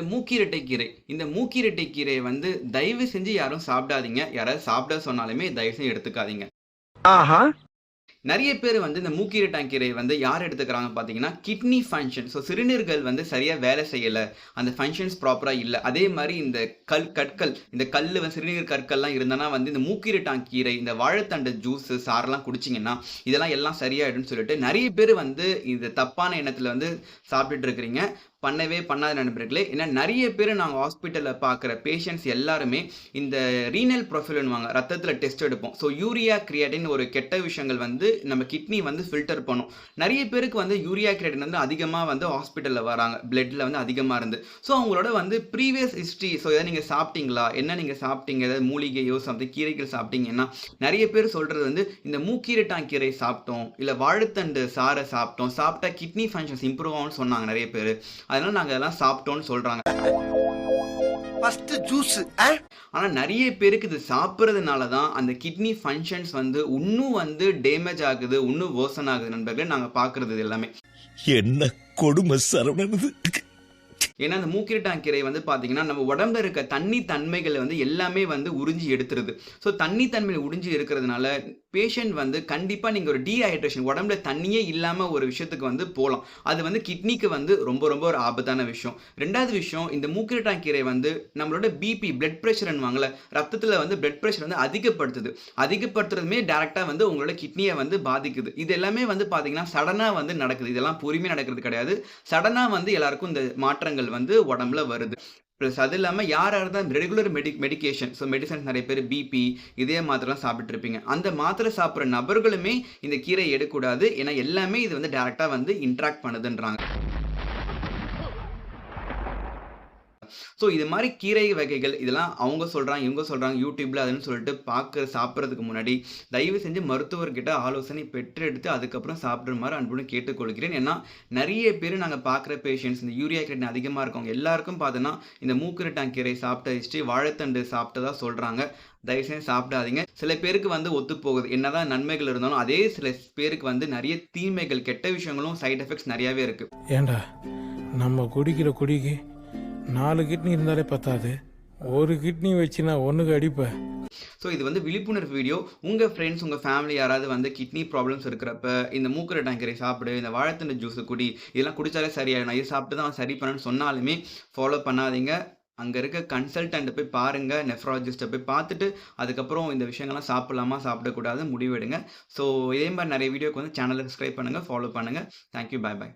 இந்த மூக்கிரட்டை கீரை. இந்த மூக்கிரட்டை கீரையை வந்து தயவு செஞ்சு யாரும் சாப்பிடாதீங்க. யாராவது சாப்பிட சொன்னாலுமே தயவு செஞ்சு எடுத்துக்காதீங்க. ஆஹா. நிறைய பேர் வந்து இந்த மூக்கீரட்டான் டாங்கீரை வந்து யார் எடுத்துக்கிறாங்க பார்த்தீங்கன்னா கிட்னி ஃபங்க்ஷன் ஸோ சிறுநீர்கள் வந்து சரியாக வேலை செய்யலை. அந்த ஃபங்க்ஷன்ஸ் ப்ராப்பராக இல்லை. அதே மாதிரி இந்த கல் கற்கள் இந்த கல் வந்து சிறுநீர் கற்கள்லாம் இருந்தனா வந்து இந்த மூக்கீரட்டான் கீரை இந்த வாழைத்தண்டு ஜூஸ் சாரெல்லாம் குடிச்சிங்கன்னா இதெல்லாம் எல்லாம் சரியாயிடும்னு சொல்லிட்டு நிறைய பேர் வந்து இந்த தப்பான எண்ணத்தில் வந்து சாப்பிட்டுட்டு இருக்கிறீங்க. பண்ணவே பண்ணாத நண்பர்களே. ஏன்னா நிறைய பேர் நாங்கள் ஹாஸ்பிட்டலில் பார்க்குற பேஷண்ட்ஸ் எல்லாருமே இந்த ரீனல் ப்ரொஃபைல்னுவாங்க ரத்தத்தில் டெஸ்ட் எடுப்போம். ஸோ யூரியா கிரியேட்டின் ஒரு கெட்ட விஷயங்கள் வந்து நம்ம கிட்னி வந்து ஃபில்டர் பண்ணும். நிறைய பேருக்கு வந்து யூரியா கிரியேட்டின் வந்து அதிகமாக வந்து ஹாஸ்பிட்டலில் வராங்க. பிளட்டில் வந்து அதிகமாக இருந்து. ஸோ அவங்களோட வந்து ப்ரீவியஸ் ஹிஸ்ட்ரி ஸோ எதாவது நீங்கள் சாப்பிட்டீங்களா? என்ன நீங்கள் சாப்பிட்டீங்க? ஏதாவது மூலிகையோ சம்திங் கீரைகள் சாப்பிட்டீங்கன்னா நிறைய பேர் சொல்கிறது வந்து இந்த மூக்கீரட்டான் கீரை சாப்பிட்டோம் இல்லை வாழைத்தண்டு சாறை சாப்பிட்டோம் சாப்பிட்டா கிட்னி ஃபங்க்ஷன்ஸ் இம்ப்ரூவ் ஆகும்னு சொன்னாங்க நிறைய பேர். அதனால் நாங்கள் அதெல்லாம் சாப்பிட்டோம்னு சொல்கிறாங்க ஃபர்ஸ்ட் ஜூஸ் ஆனால் நிறைய பேருக்கு இது சாப்பிட்றதுனால தான் அந்த கிட்னி ஃபங்க்ஷன்ஸ் வந்து இன்னும் வந்து டேமேஜ் ஆகுது இன்னும் வேர்சன் ஆகுது நண்பர்களே நாங்கள் பார்க்குறது இது எல்லாமே. என்ன கொடுமை சரவணனது ஏன்னா அந்த மூக்கிரட்டான் கீரை வந்து பார்த்தீங்கன்னா நம்ம உடம்புல இருக்க தண்ணி தன்மைகளை வந்து எல்லாமே வந்து உறிஞ்சி எடுத்துருது. ஸோ தண்ணி தன்மையை உறிஞ்சி இருக்கிறதுனால பேஷண்ட் வந்து கண்டிப்பாக நீங்கள் ஒரு டீஹைட்ரேஷன் உடம்புல தண்ணியே இல்லாமல் ஒரு விஷயத்துக்கு வந்து போகலாம் அது வந்து கிட்னிக்கு வந்து ரொம்ப ரொம்ப ஒரு ஆபத்தான விஷயம். ரெண்டாவது விஷயம் இந்த மூக்கிரட்டான் கீரை வந்து நம்மளோட பிபி பிளட் ப்ரெஷர்னுவாங்கள்ல ரத்தத்தில் வந்து பிளட் ப்ரெஷர் வந்து அதிகப்படுத்துது. அதிகப்படுத்துறதுமே டேரெக்டாக வந்து உங்களோட கிட்னியை வந்து பாதிக்குது. இது எல்லாமே வந்து பார்த்தீங்கன்னா சடனாக வந்து நடக்குது. இதெல்லாம் பொறுமையாக நடக்கிறது கிடையாது. சடனாக வந்து எல்லாருக்கும் இந்த மாற்றங்கள் வந்து உடம்புல வருது. ப்ளஸ் அது இல்லாமல் யார் யார் தான் regular medi medication so medicines நிறைய பேர் பிபி இதே மாத்திரைலாம் சாப்பிட்ருப்பீங்க அந்த மாத்திரை சாப்பிட்ற நபர்களுமே இந்த கீரை எடுக்கக்கூடாது. ஏன்னா எல்லாமே இது வந்து டேரெக்டாக வந்து இன்ட்ராக்ட் பண்ணுதுன்றாங்க. ஸோ இது மாதிரி கீரை வகைகள் இதெல்லாம் அவங்க சொல்கிறாங்க இவங்க சொல்கிறாங்க யூடியூப்பில் அதுன்னு சொல்லிட்டு பார்க்குற சாப்பிட்றதுக்கு முன்னாடி தயவு செஞ்சு மருத்துவர்கிட்ட ஆலோசனை பெற்றெடுத்து அதுக்கப்புறம் சாப்பிட்ற மாதிரி அன்புடன் கேட்டுக்கொள்கிறேன். ஏன்னா நிறைய பேர் நாங்கள் பார்க்குற பேஷண்ட்ஸ் இந்த யூரியா கிரேட் அதிகமாக இருக்கவங்க எல்லாருக்கும் பார்த்தோன்னா இந்த மூக்கிரட்டான் கீரை சாப்பிட்ட ஹிஸ்ட்ரி வாழைத்தண்டு சாப்பிட்டதா சொல்கிறாங்க தயவுசெய்து சாப்பிடாதீங்க. சில பேருக்கு வந்து ஒத்து போகுது. என்னதான் நன்மைகள் இருந்தாலும் அதே சில பேருக்கு வந்து நிறைய தீமைகள் கெட்ட விஷயங்களும் சைட் எஃபெக்ட்ஸ் நிறையாவே இருக்குது ஏண்டா? நம்ம குடிக்கிற குடிக்கு நாலு கிட்னி இருந்தாலே பத்தாது. ஒரு கிட்னி வச்சு நான் ஒன்றுக்கு அடிப்பேன் ஸோ இது வந்து விழிப்புணர்வு வீடியோ உங்கள் ஃப்ரெண்ட்ஸ் உங்கள் ஃபேமிலி யாராவது வந்து கிட்னி ப்ராப்ளம்ஸ் இருக்கிறப்ப இந்த மூக்கரை டேங்கரை சாப்பிடு இந்த வாழைத்தண்டு ஜூஸ் குடி இதெல்லாம் குடித்தாலே சரியாயிடும். இது சாப்பிட்டு தான் சரி பண்ணணும்னு சொன்னாலுமே ஃபாலோ பண்ணாதீங்க. அங்கே இருக்க கன்சல்டண்ட்டை போய் பாருங்கள் நெஃப்ராலஜிஸ்ட்டை போய் பார்த்துட்டு அதுக்கப்புறம் இந்த விஷயங்கள்லாம் சாப்பிடலாமா சாப்பிடக்கூடாது முடிவெடுங்க. ஸோ இதே மாதிரி நிறைய வீடியோக்கு வந்து சேனலை சப்ஸ்கிரைப் பண்ணுங்கள் ஃபாலோ பண்ணுங்கள் தேங்க்யூ பாய் பாய்